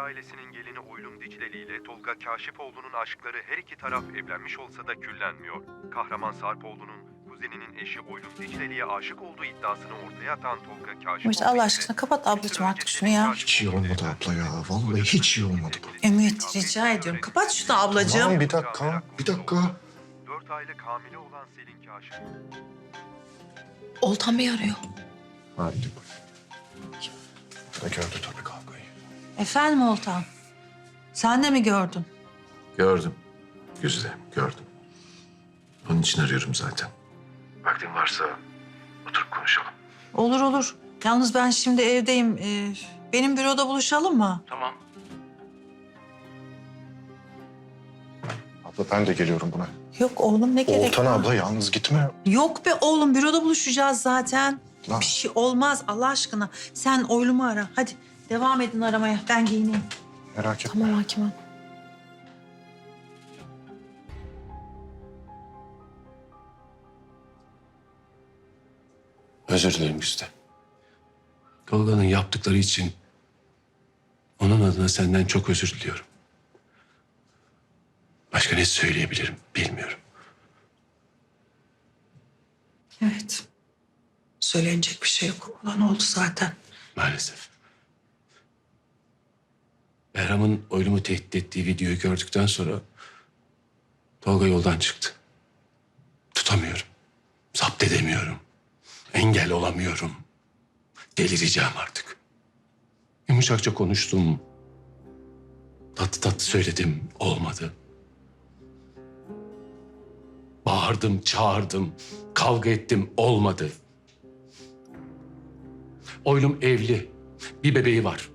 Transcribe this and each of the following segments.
ailesinin gelini Oylum Dicleli ile Tolga Kaşipoğlu'nun aşkları her iki taraf evlenmiş olsa da küllenmiyor. Kahraman Sarpoğlu'nun kuzeninin eşi Oylum Dicleli'ye aşık olduğu iddiasını ortaya atan Tolga Kaşipoğlu... Ümit Allah aşkına kapat ablacığım artık şunu ya. Hiç iyi olmadı abla ya. Vallahi hiç iyi olmadı bu. Ümit rica ediyorum kapat şunu ablacığım. Tamam bir dakika, bir dakika. 4 aylık hamile olan Selin Kaşif. Oltan Bey arıyor. Hadi bak. Da gördü tabii. Efendim Oltan? Sen de mi gördün? Gördüm. Güzide gördüm. Onun için arıyorum zaten. Vaktin varsa oturup konuşalım. Olur olur. Yalnız ben şimdi evdeyim. Ee, benim büroda buluşalım mı? Tamam. Abla ben de geliyorum buna. Yok oğlum ne gerek Oltan var? abla yalnız gitme. Yok be oğlum büroda buluşacağız zaten. Lan. Bir şey olmaz Allah aşkına. Sen oylumu ara. Hadi devam edin aramaya. Ben giyineyim. Merak etme. Tamam hakim hanım. Özür dilerim Güzide. Tolga'nın yaptıkları için onun adına senden çok özür diliyorum. Başka ne söyleyebilirim bilmiyorum. Evet. Söylenecek bir şey yok. Olan oldu zaten. Maalesef. Behram'ın oylumu tehdit ettiği videoyu gördükten sonra Tolga yoldan çıktı. Tutamıyorum. Zapt edemiyorum. Engel olamıyorum. Delireceğim artık. Yumuşakça konuştum. Tatlı tatlı söyledim. Olmadı. Bağırdım, çağırdım. Kavga ettim. Olmadı. Oylum evli. Bir bebeği var.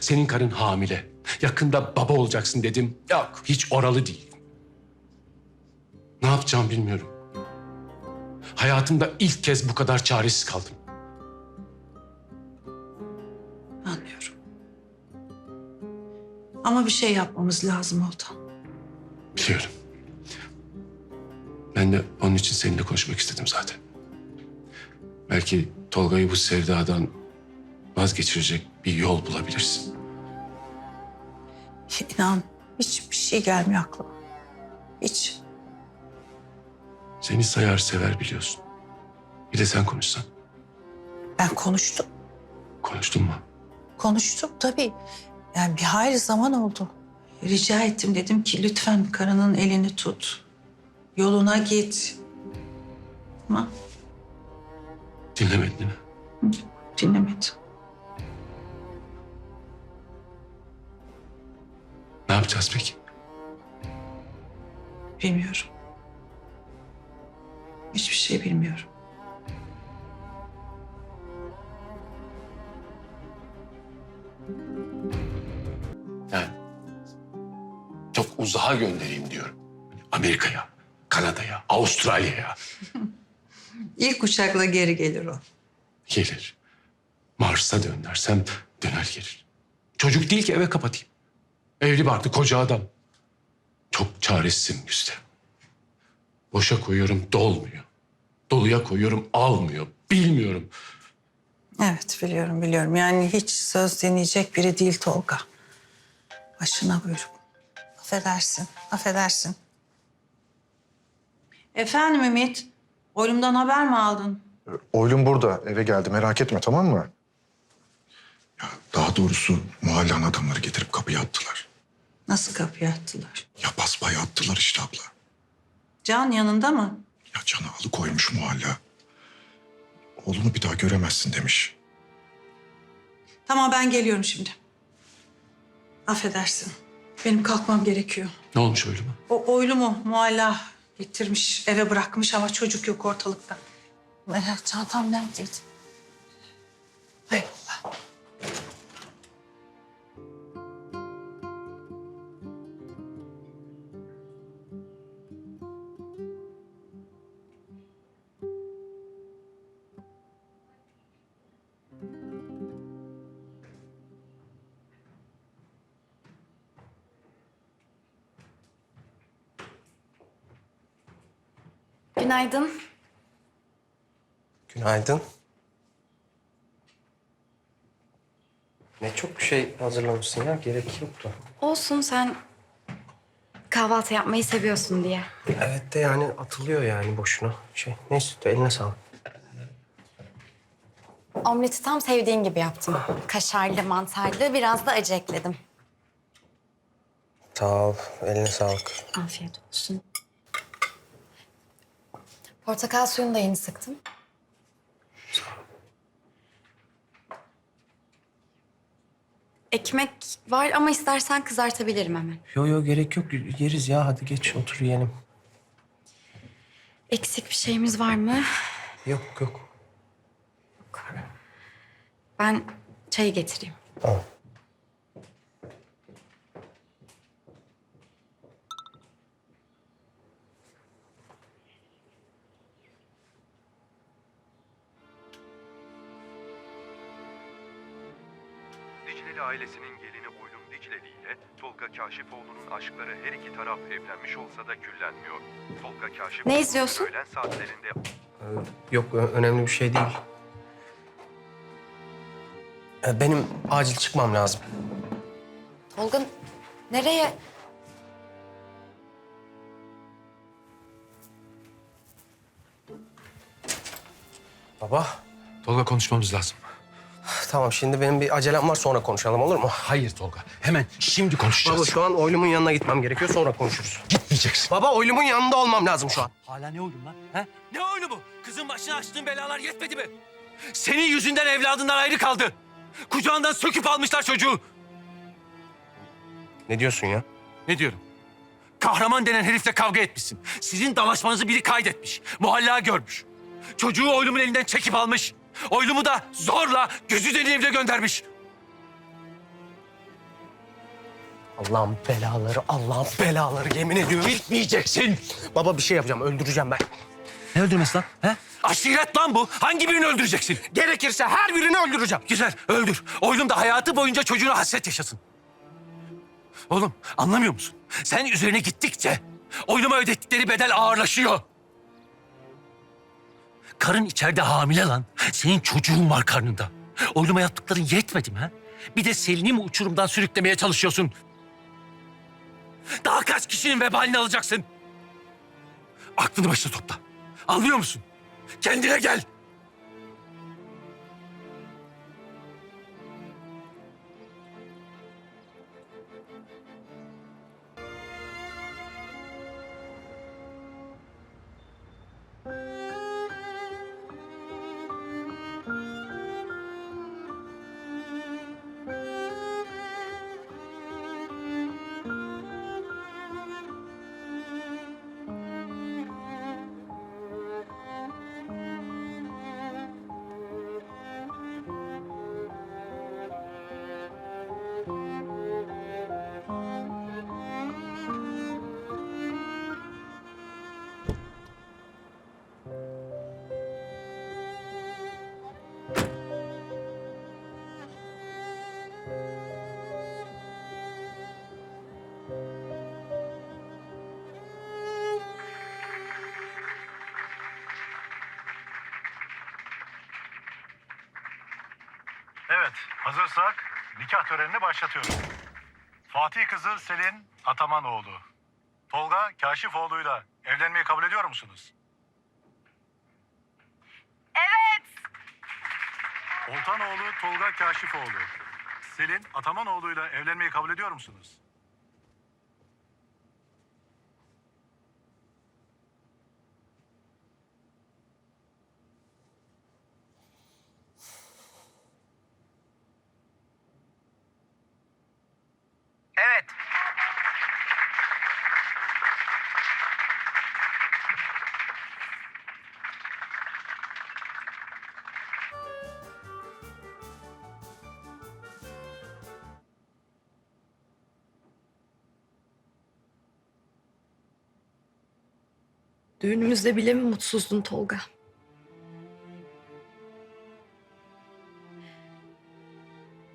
Senin karın hamile. Yakında baba olacaksın dedim. Yok, hiç oralı değil. Ne yapacağım bilmiyorum. Hayatımda ilk kez bu kadar çaresiz kaldım. Anlıyorum. Ama bir şey yapmamız lazım Oltan. Biliyorum. Ben de onun için seninle konuşmak istedim zaten. Belki Tolga'yı bu sevdadan vazgeçirecek bir yol bulabilirsin. İnan hiçbir şey gelmiyor aklıma. Hiç. Seni sayar sever biliyorsun. Bir de sen konuşsan. Ben konuştum. Konuştun mu? Konuştum tabii. Yani bir hayli zaman oldu. Rica ettim dedim ki lütfen karının elini tut. Yoluna git. Ama Dinlemedin mi? dinlemedi. Yapacağız peki? Bilmiyorum. Hiçbir şey bilmiyorum. Yani çok uzağa göndereyim diyorum. Amerika'ya, Kanada'ya, Avustralya'ya İlk uçakla geri gelir o. gelir. Mars'a dönersem döner gelir. Çocuk değil ki eve kapatayım. Evli barklı koca adam. Çok çaresizim Güste. Boşa koyuyorum dolmuyor. Doluya koyuyorum almıyor. Bilmiyorum. Evet biliyorum biliyorum. Yani hiç söz dinleyecek biri değil Tolga. Başına buyruk. Affedersin, affedersin. Efendim Ümit, oğlumdan haber mi aldın? Oylum burada. Eve geldi. Merak etme tamam mı? Ya daha doğrusu mahallenin adamları getirip kapıya attılar. Nasıl kapıya attılar? Ya basbaya attılar işte abla. Can yanında mı? Ya canı alıkoymuş muhalla. Oğlunu bir daha göremezsin demiş. Tamam ben geliyorum şimdi. Affedersin. Benim kalkmam gerekiyor. Ne olmuş öyle mi? O oylumu mualla getirmiş, eve bırakmış ama çocuk yok ortalıkta. Ee, çantam neredeydi? Hay Günaydın. Günaydın. Ne çok şey hazırlamışsın ya. Gerek yoktu. Olsun sen kahvaltı yapmayı seviyorsun diye. Evet de yani atılıyor yani boşuna. Şey neyse eline sağlık. Omleti tam sevdiğin gibi yaptım. Kaşarlı, mantarlı, biraz da acı ekledim. Sağ ol. Eline sağlık. Afiyet olsun. Portakal suyunu da yeni sıktım. Ekmek var ama istersen kızartabilirim hemen. Yo yo gerek yok. Yeriz ya. Hadi geç otur yiyelim. Eksik bir şeyimiz var mı? Yok yok. Ben çayı getireyim. Tamam. Dicleli ailesinin gelini Oylum Dicleli ile Tolga Kaşifoğlu'nun aşkları her iki taraf evlenmiş olsa da küllenmiyor. Tolga Kaşifoğlu Ne izliyorsun? öğlen saatlerinde Ee, yok ö- önemli bir şey değil. Ee, benim acil çıkmam lazım. Tolga nereye? Baba. Tolga konuşmamız lazım. Tamam şimdi benim bir acelem var sonra konuşalım olur mu? Hayır Tolga. Hemen şimdi konuşacağız. Baba şu an oylumun yanına gitmem gerekiyor sonra konuşuruz. Gitmeyeceksin. Baba oylumun yanında olmam lazım şu an. Hala ne oylum lan? Ha? Ne oyunu bu? Kızın başına açtığın belalar yetmedi mi? Senin yüzünden evladından ayrı kaldı. Kucağından söküp almışlar çocuğu. Ne diyorsun ya? Ne diyorum? Kahraman denen herifle kavga etmişsin. Sizin dalaşmanızı biri kaydetmiş. Muhalla görmüş. Çocuğu oylumun elinden çekip almış. Oylumu da zorla gözü deli evine göndermiş. Allah'ın belaları, Allah'ın belaları yemin ediyorum. Gitmeyeceksin. Baba bir şey yapacağım, öldüreceğim ben. Ne öldürmesi lan? He? Aşiret lan bu. Hangi birini öldüreceksin? Gerekirse her birini öldüreceğim. Güzel, öldür. Oylum da hayatı boyunca çocuğuna hasret yaşasın. Oğlum, anlamıyor musun? Sen üzerine gittikçe oyluma ödettikleri bedel ağırlaşıyor. Karın içeride hamile lan. Senin çocuğun var karnında. Oyluma yaptıkların yetmedi mi? Bir de Selin'i mi uçurumdan sürüklemeye çalışıyorsun? Daha kaç kişinin vebalini alacaksın? Aklını başına topla. Anlıyor musun? Kendine gel. Evet, hazırsak nikah törenini başlatıyorum. Fatih kızı Selin Atamanoğlu. Tolga Kaşifoğlu'yla evlenmeyi kabul ediyor musunuz? Evet. Oltanoğlu Tolga Kaşifoğlu. Selin Atamanoğlu'yla evlenmeyi kabul ediyor musunuz? Düğünümüzde bile mi mutsuzdun Tolga?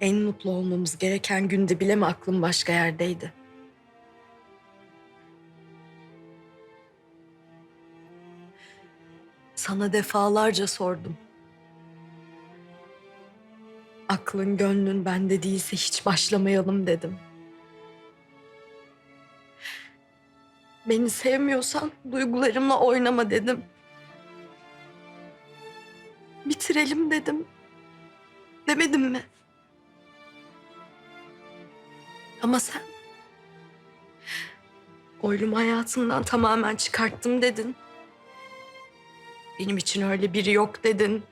En mutlu olmamız gereken günde bile mi aklım başka yerdeydi? Sana defalarca sordum. Aklın gönlün bende değilse hiç başlamayalım dedim. Beni sevmiyorsan duygularımla oynama dedim. Bitirelim dedim. Demedim mi? Ama sen Oylum hayatımdan tamamen çıkarttım dedin. Benim için öyle biri yok dedin.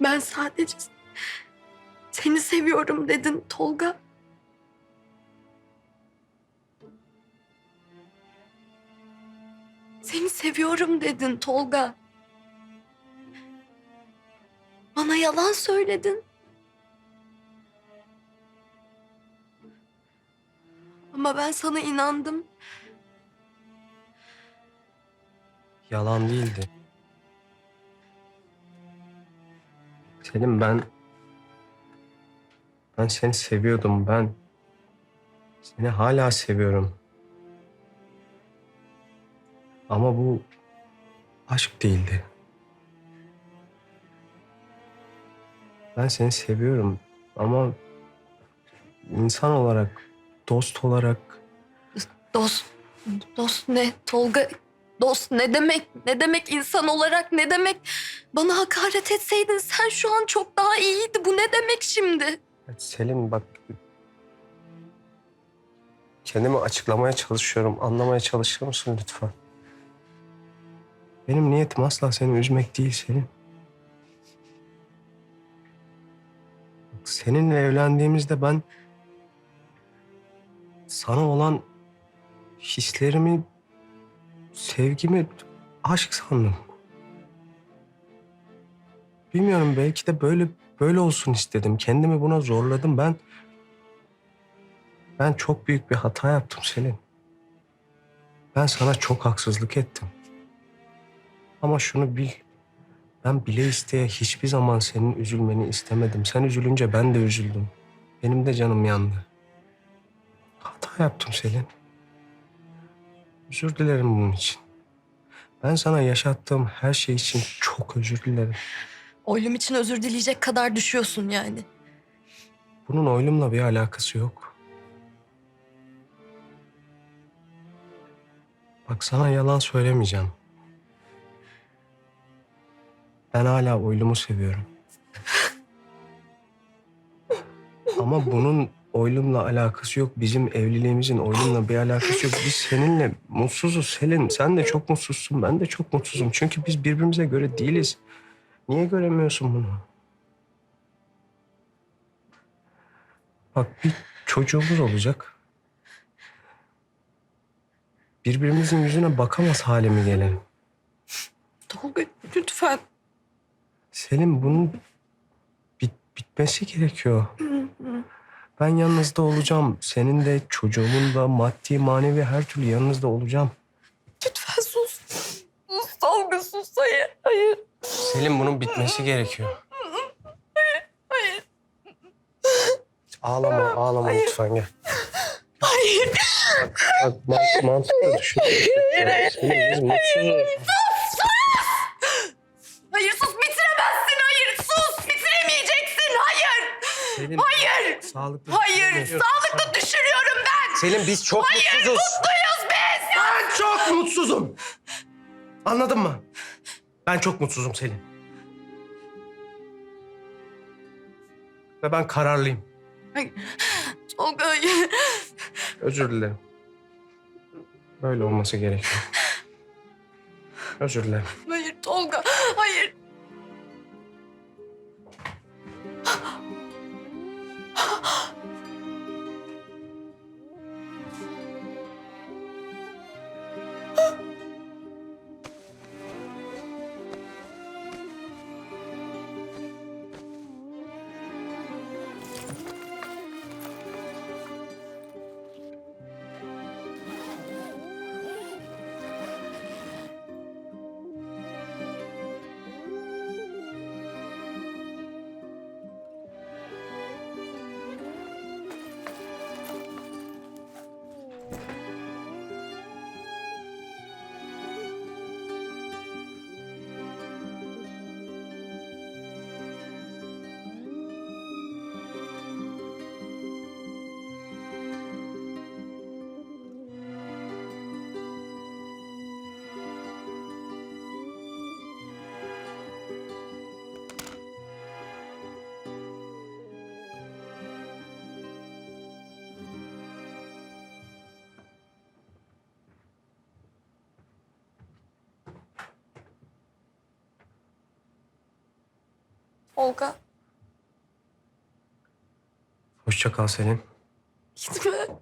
Ben sadece seni seviyorum dedin Tolga. Seni seviyorum dedin Tolga. Bana yalan söyledin. Ama ben sana inandım. Yalan değildi. Selim ben... Ben seni seviyordum. Ben seni hala seviyorum. Ama bu aşk değildi. Ben seni seviyorum ama insan olarak, dost olarak Dost, dost ne Tolga? Dost ne demek? Ne demek insan olarak ne demek? Bana hakaret etseydin sen şu an çok daha iyiydi. Bu ne demek şimdi? Selim bak kendimi açıklamaya çalışıyorum. Anlamaya çalışır mısın lütfen? Benim niyetim asla seni üzmek değil Selim. Seninle evlendiğimizde ben sana olan hislerimi, sevgimi aşk sandım. Bilmiyorum belki de böyle böyle olsun istedim. Kendimi buna zorladım. Ben ben çok büyük bir hata yaptım Selin. Ben sana çok haksızlık ettim. Ama şunu bil. Ben bile isteye hiçbir zaman senin üzülmeni istemedim. Sen üzülünce ben de üzüldüm. Benim de canım yandı. Hata yaptım Selin. Özür dilerim bunun için. Ben sana yaşattığım her şey için çok özür dilerim. Oylum için özür dileyecek kadar düşüyorsun yani. Bunun oylumla bir alakası yok. Bak sana yalan söylemeyeceğim. Ben hala oylumu seviyorum. Ama bunun oylumla alakası yok. Bizim evliliğimizin oylumla bir alakası yok. Biz seninle mutsuzuz Selin. Sen de çok mutsuzsun. Ben de çok mutsuzum. Çünkü biz birbirimize göre değiliz. Niye göremiyorsun bunu? Bak bir çocuğumuz olacak. Birbirimizin yüzüne bakamaz hale mi gelelim? Tolga lütfen. Selim bunun bit- bitmesi gerekiyor. Ben yanınızda olacağım. Senin de çocuğumun da maddi manevi her türlü yanınızda olacağım. Lütfen sus. Sus Tolga sus. Hayır. Hayır. Selim bunun bitmesi gerekiyor. Hayır. Ağlama, ağlama lütfen gel. Hayır. Bak, bak mant mantıklı düşün. Selim biz mutsuzuz. Selim, Hayır. Sağlıklı Hayır. Sağlıklı düşürüyorum ben. Selim biz çok mutsuzuz. Mutluyuz biz. Ben çok mutsuzum. Anladın mı? Ben çok mutsuzum Selin. Ve ben kararlıyım. Tolga hayır. Özür dilerim. Böyle olması gerekiyor. Özür dilerim. Hayır Tolga Hoşça kal Selin. gitme.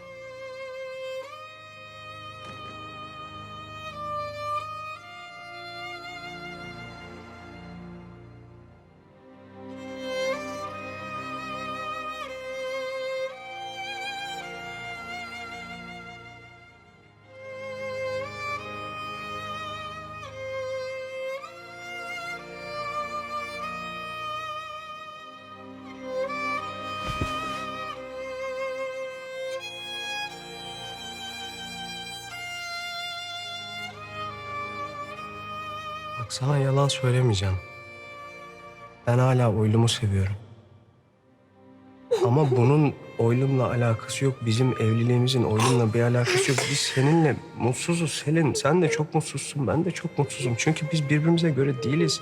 Sana yalan söylemeyeceğim. Ben hala oylumu seviyorum. Ama bunun oylumla alakası yok. Bizim evliliğimizin oylumla bir alakası yok. Biz seninle mutsuzuz Selin. Sen de çok mutsuzsun. Ben de çok mutsuzum. Çünkü biz birbirimize göre değiliz.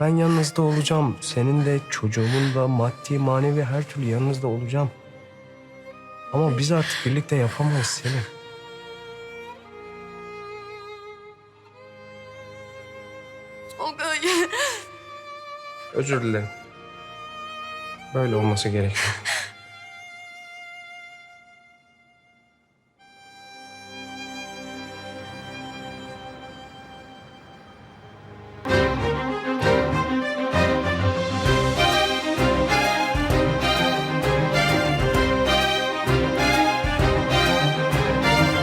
Ben yanınızda olacağım. Senin de çocuğumun da maddi manevi her türlü yanınızda olacağım. Ama biz artık birlikte yapamayız Selin. Özür dilerim. Böyle olması gerekiyor.